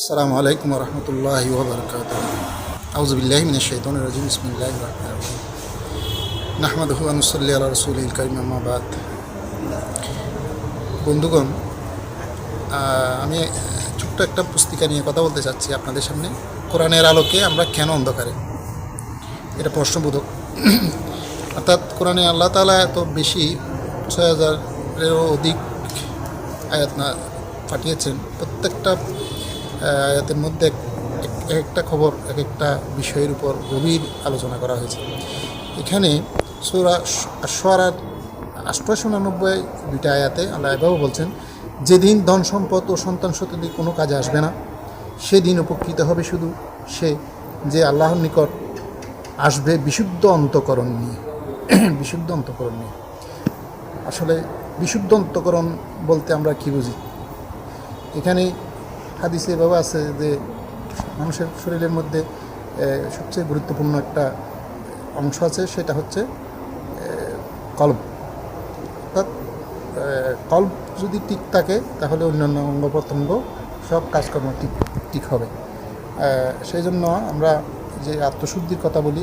আসসালামু আলাইকুম রহমতুল্লাহ ওবরকাত আউজবিল্লাহ মিন শৈতন রাজিম ইসমিল্লাহ নাহমাদহু আনুসল্লি আল্লাহ রসুল করিম আমাবাদ বন্ধুগণ আমি ছোট্ট একটা পুস্তিকা নিয়ে কথা বলতে চাচ্ছি আপনাদের সামনে। কোরআনের আলোকে আমরা কেন অন্ধকারে? এটা প্রশ্নবোধক। অর্থাৎ কোরআনে আল্লাহ তালা এত বেশি ছয় হাজারেরও অধিক আয়াত না পাঠিয়েছেন। প্রত্যেকটা আয়াতের মধ্যে এক এক একটা খবর, এক একটা বিষয়ের উপর গভীর আলোচনা করা হয়েছে। এখানে সোরা সোয়ারার আষ্টশো উনানব্বই দুইটা আয়াতে আল্লাহ এভাবে বলছেন, যেদিন ধন সম্পদ ও সন্তান সন্ততি কোনো কাজে আসবে না, সেদিন উপকৃত হবে শুধু সে যে আল্লাহর নিকট আসবে বিশুদ্ধ অন্তকরণ নিয়ে। বিশুদ্ধ অন্তকরণ নিয়ে। আসলে বিশুদ্ধ অন্তকরণ বলতে আমরা কি বুঝি? এখানে হাদিসে এভাবে আছে যে মানুষের শরীরের মধ্যে সবচেয়ে গুরুত্বপূর্ণ একটা অংশ আছে সেটা হচ্ছে এ, কল্প অর্থাৎ এ, কল্প যদি ঠিক থাকে তাহলে অন্যান্য অঙ্গ প্রত্যঙ্গ সব কাজকর্ম ঠিক ঠিক হবে। সেই জন্য আমরা যে আত্মশুদ্ধির কথা বলি